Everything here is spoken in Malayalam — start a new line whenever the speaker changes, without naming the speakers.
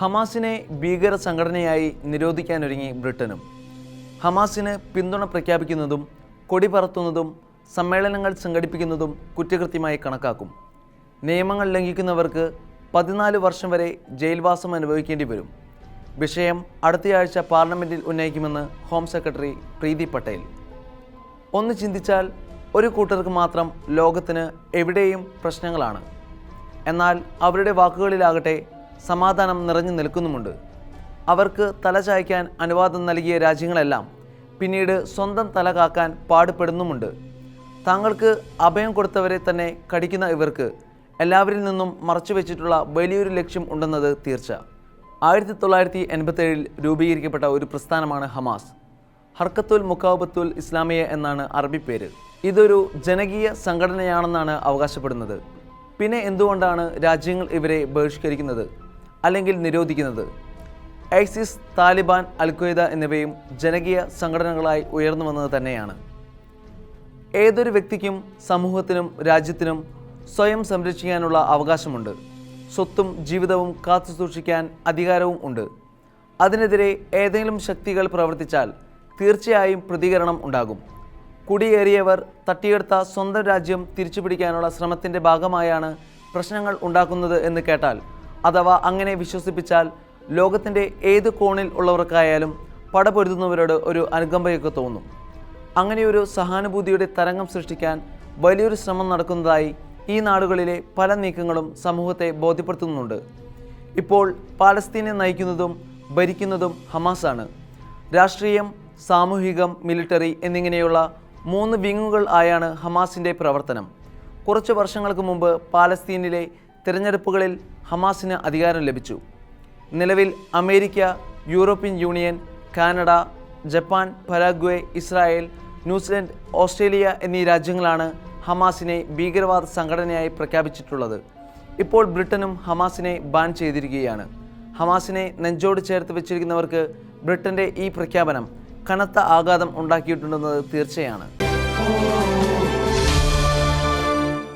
ഹമാസിനെ ഭീകര സംഘടനയായി നിരോധിക്കാനൊരുങ്ങി ബ്രിട്ടനും. ഹമാസിന് പിന്തുണ പ്രഖ്യാപിക്കുന്നതും കൊടി പറത്തുന്നതും സമ്മേളനങ്ങൾ സംഘടിപ്പിക്കുന്നതും കുറ്റകൃത്യമായി കണക്കാക്കും. നിയമങ്ങൾ ലംഘിക്കുന്നവർക്ക് പതിനാല് വർഷം വരെ ജയിൽവാസം അനുഭവിക്കേണ്ടി വരും. വിഷയം അടുത്തയാഴ്ച പാർലമെന്റിൽ ഉന്നയിക്കുമെന്ന് ഹോം സെക്രട്ടറി പ്രീതി പട്ടേൽ. ഒന്ന് ചിന്തിച്ചാൽ ഒരു കൂട്ടർക്ക് മാത്രം ലോകത്തിന് എവിടെയും പ്രശ്നങ്ങളാണ്. എന്നാൽ അവരുടെ വാക്കുകളിലാകട്ടെ സമാധാനം നിറഞ്ഞു നിൽക്കുന്നുമുണ്ട്. അവർക്ക് തല ചായ്ക്കാൻ അനുവാദം നൽകിയ രാജ്യങ്ങളെല്ലാം പിന്നീട് സ്വന്തം തല കാക്കാൻ പാടുപെടുന്നുമുണ്ട്. താങ്കൾക്ക് അഭയം കൊടുത്തവരെ തന്നെ കടിക്കുന്ന ഇവർക്ക് എല്ലാവരിൽ നിന്നും മറച്ചു വെച്ചിട്ടുള്ള വലിയൊരു ലക്ഷ്യം ഉണ്ടെന്നത് തീർച്ച. ആയിരത്തി തൊള്ളായിരത്തി എൺപത്തേഴിൽ രൂപീകരിക്കപ്പെട്ട ഒരു പ്രസ്ഥാനമാണ് ഹമാസ്. ഹർക്കത്തുൽ മുക്കാബത്തുൽ ഇസ്ലാമിയ എന്നാണ് അറബി പേര്. ഇതൊരു ജനകീയ സംഘടനയാണെന്നാണ് അവകാശപ്പെടുന്നത്. പിന്നെ എന്തുകൊണ്ടാണ് രാജ്യങ്ങൾ ഇവരെ ബഹിഷ്കരിക്കുന്നത്? അല്ലെങ്കിൽ നിരോധിക്കുന്നത്. ഐസിസ് താലിബാൻ അൽഖ്വയ്ദ എന്നിവയും ജനകീയ സംഘടനകളായി ഉയർന്നു വന്നത് തന്നെയാണ്. ഏതൊരു വ്യക്തിക്കും സമൂഹത്തിനും രാജ്യത്തിനും സ്വയം സംരക്ഷിക്കാനുള്ള അവകാശമുണ്ട്. സ്വത്തും ജീവിതവും കാത്തു സൂക്ഷിക്കാൻ അധികാരവും ഉണ്ട്. അതിനെതിരെ ഏതെങ്കിലും ശക്തികൾ പ്രവർത്തിച്ചാൽ തീർച്ചയായും പ്രതികരണം ഉണ്ടാകും. കുടിയേറിയവർ തട്ടിയെടുത്ത സ്വന്തം രാജ്യം തിരിച്ചുപിടിക്കാനുള്ള ശ്രമത്തിന്റെ ഭാഗമായാണ് പ്രശ്നങ്ങൾ ഉണ്ടാക്കുന്നത് എന്ന് കേട്ടാൽ അഥവാ അങ്ങനെ വിശ്വസിപ്പിച്ചാൽ ലോകത്തിന്റെ ഏത് കോണിൽ ഉള്ളവർക്കായാലും പടപൊരുതുന്നവരോട് ഒരു അനുകമ്പയൊക്കെ തോന്നും. അങ്ങനെയൊരു സഹാനുഭൂതിയുടെ തരംഗം സൃഷ്ടിക്കാൻ വലിയൊരു ശ്രമം നടക്കുന്നതായി ഈ നാടുകളിലെ പല നീക്കങ്ങളും സമൂഹത്തെ ബോധ്യപ്പെടുത്തുന്നുണ്ട്. ഇപ്പോൾ പാലസ്തീനെ നയിക്കുന്നതും ഭരിക്കുന്നതും ഹമാസാണ്. രാഷ്ട്രീയം സാമൂഹികം മിലിറ്ററി എന്നിങ്ങനെയുള്ള മൂന്ന് വിങ്ങുകൾ ആയാണ് ഹമാസിന്റെ പ്രവർത്തനം. കുറച്ച് വർഷങ്ങൾക്ക് മുമ്പ് പാലസ്തീനിലെ തിരഞ്ഞെടുപ്പുകളിൽ ഹമാസിന് അധികാരം ലഭിച്ചു. നിലവിൽ America European Union Canada Japan Paraguay Israel New Zealand Australia എന്നീ രാജ്യങ്ങളാണ് ഹമാസിനെ ഭീകരവാദ സംഘടനയായി പ്രഖ്യാപിച്ചിട്ടുള്ളത്. ഇപ്പോൾ ബ്രിട്ടനും ഹമാസിനെ ബാൻ ചെയ്തിരിക്കുകയാണ്. ഹമാസിനെ നെഞ്ചോട് ചേർത്ത് വെച്ചിരിക്കുന്നവർക്ക് ബ്രിട്ടന്റെ ഈ പ്രഖ്യാപനം കനത്ത ആഘാതം ഉണ്ടാക്കിയിട്ടുണ്ടെന്നത് തീർച്ചയാണ്.